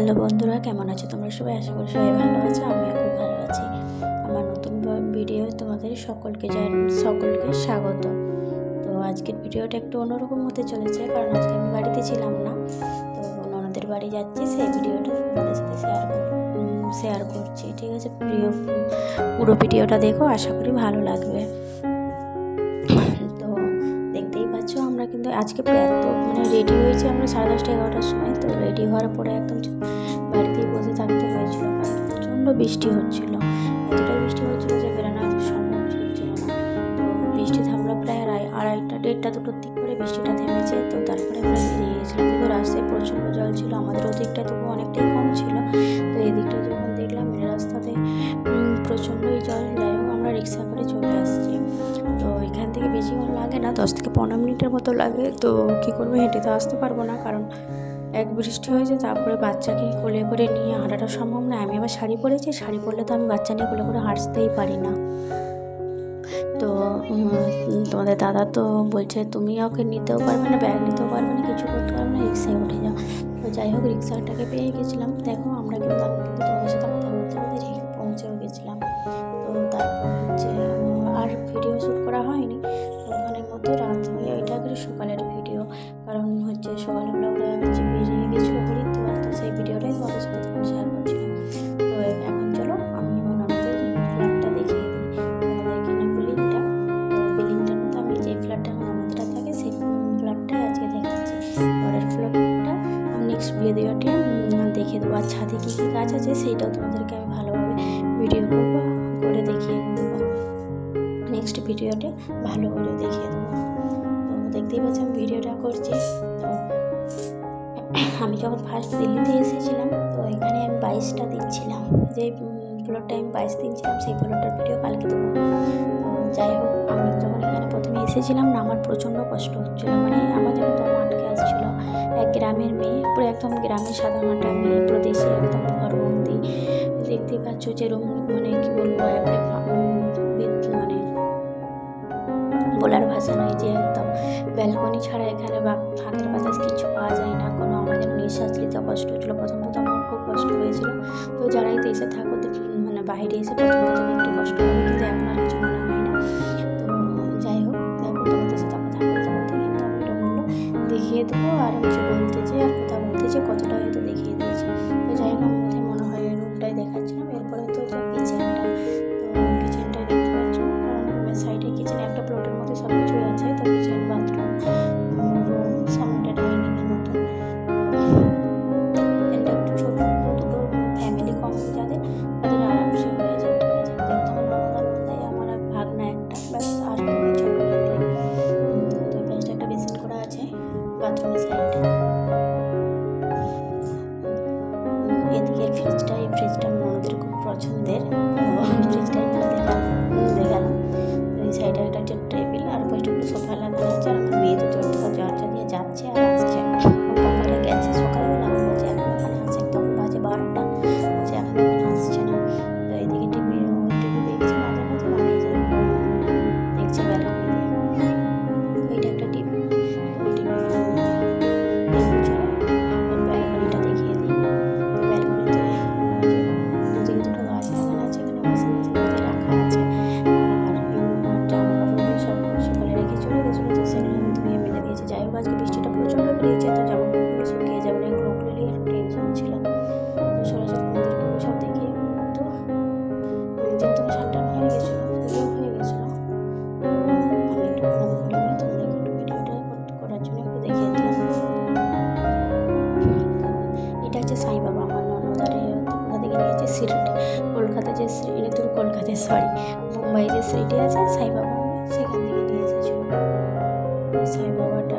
Hello বন্ধুরা, কেমন আছো তোমরা সবাই? আশা করি সবাই ভালো আছো, আমিও খুব ভালো আছি। আমার নতুন ভিডিও তোমাদের সকলকে সকলকে স্বাগত। তো আজকের ভিডিওটা একটু অন্যরকম হতে চলেছে, কারণ আজকে আমি বাড়িতে ছিলাম না। তো ননদের বাড়ি যাচ্ছি, সেই ভিডিওটা তোমাদের সাথে শেয়ার শেয়ার করছি। ঠিক আছে, প্রিয় পুরো ভিডিওটা দেখো, আশা করি ভালো লাগবে। আমরা কিন্তু আজকে এত মানে রেডি হয়েছি আমরা সাড়ে দশটা এগারোটার সময়, তো রেডি হওয়ার পরে একদম বাড়িতেই বসে থাকতে হয়েছিল কারণ প্রচণ্ড বৃষ্টি হচ্ছিল। এতটাই বৃষ্টি হচ্ছিল যে বেরোনো সম্ভব হচ্ছিল না। তো বৃষ্টি থামলো প্রায় আড়াই আড়াইটা, দেড়টা দুটোর দিক করে বৃষ্টিটা থেমেছে, তো তারপরে আমরা বেরিয়ে গেছিলাম। কিন্তু রাস্তায় প্রচণ্ড জল ছিল, আমাদের ওদিকটা তবু অনেকটাই কম ছিল। তো এদিকটা যখন দেখলাম রাস্তাতে লাগে না, দশ থেকে পনেরো মিনিটের মতো লাগে। তো কী করব, হেঁটে তো আসতে পারব না, কারণ এক বৃষ্টি হয়েছে তারপরে বাচ্চাকে কোলে করে নিয়ে হাঁটাটা সম্ভব না। আমি আবার শাড়ি পরেছি, শাড়ি পরলে তো আমি বাচ্চা নিয়ে কোলে করে হাঁটতেই পারি না। তো তোমাদের দাদা তো বলছে, তুমি ওকে নিতেও পারবে না, ব্যাগ নিতেও পারবে না, কিছু করতে পারবে না, রিক্সায় উঠে যাও। তো যাই হোক, রিক্সাটাকে পেয়ে গেছিলাম। দেখো, আমরা কিন্তু কিন্তু কারণ হচ্ছে সকালবেলা ওরা হচ্ছে বেরিয়ে গেছিল হরিদ্বার, তো সেই ভিডিওটাই তোমাদের সাথে তখন শেয়ার করছিলাম। তো এখন চলো আমি আমার আমাদের ফ্ল্যাটটা দেখিয়ে দিই। আমাদের কিনা বিল্ডিংটা তো বিল্ডিংটার মধ্যে আমি যে ফ্ল্যাটটা আমার আমাদেরটা থাকে সেই ফ্ল্যাটটাই আজকে দেখাচ্ছি। পরের ফ্ল্যাটটা আমি নেক্সট ভিডিওটি দেখিয়ে দেবো। আর ছাদে কী কী গাছ আছে সেইটাও তোমাদেরকে আমি ভালোভাবে ভিডিও করব, করে দেখিয়ে দেবো। নেক্সট ভিডিওতে ভালো করে দেখিয়ে দেবো। করছি। তো আমি যখন ফার্স্ট দিল্লিতে এসেছিলাম, তো এখানে আমি বাইশটা দিচ্ছিলাম। যে ফ্লোরটা আমি বাইশ দিচ্ছিলাম, সেই ফ্লোরটার ভিডিও কালকে দেবো। যাই হোক, আমি যখন এখানে প্রথমে এসেছিলাম না, আমার প্রচণ্ড কষ্ট হচ্ছিল। মানে আমার যেন দম আটকে আসছিল। এক গ্রামের মেয়ে, পুরো একদম গ্রামের সাধারণটা মেয়ে প্রদেশে একদম ঘরবন্দি। দেখতেই পাচ্ছ যে রুম মানে কী বলব একটা বলার ভাষা নয় যে একদম ব্যালকনি ছাড়া এখানে বা ফাঁকের বাতাস কিছু পাওয়া যায় না। কোনো আমাদের নিঃশ্বাস নিতে কষ্ট হচ্ছিল। প্রথম প্রথম আমার খুব কষ্ট হয়েছিল। তো যারাই দেশে থাকো মানে বাইরে এসে প্রথম প্রথম একটু কষ্ট হবে কিন্তু এখন আর কিছু মনে হয় না। তো যাই হোক তোমাদের সাথে কথা বলতে বলতে কিন্তু রুমগুলো দেখিয়ে দেবো আর হচ্ছে বলতে যে আর কথা বলতে যে কতটা হয়তো দেখিয়ে দিয়েছি। তো যাই হোক আমার মনে হয় রুমটাই দেখাচ্ছিলাম দিয়েছে তো জামা কাপড়গুলো শুকিয়ে যাবে এগুলো ওগুলো নিয়ে একটু টেনশন ছিল। তো সরাসরি তোমাদেরকে সব দেখিয়ে তো যেহেতু আমি হয়ে গেছিল করার জন্য একটু দেখিয়ে এটা হচ্ছে সাই বাবা, আমার নিয়েছে সিরিট কলকাতা যে শ্রেণি তোর কলকাতায় সরি মুম্বাই যে শ্রেণীটি আছে সাইবাবা সেখান থেকে নিয়ে এসেছিল সাই বাবাটা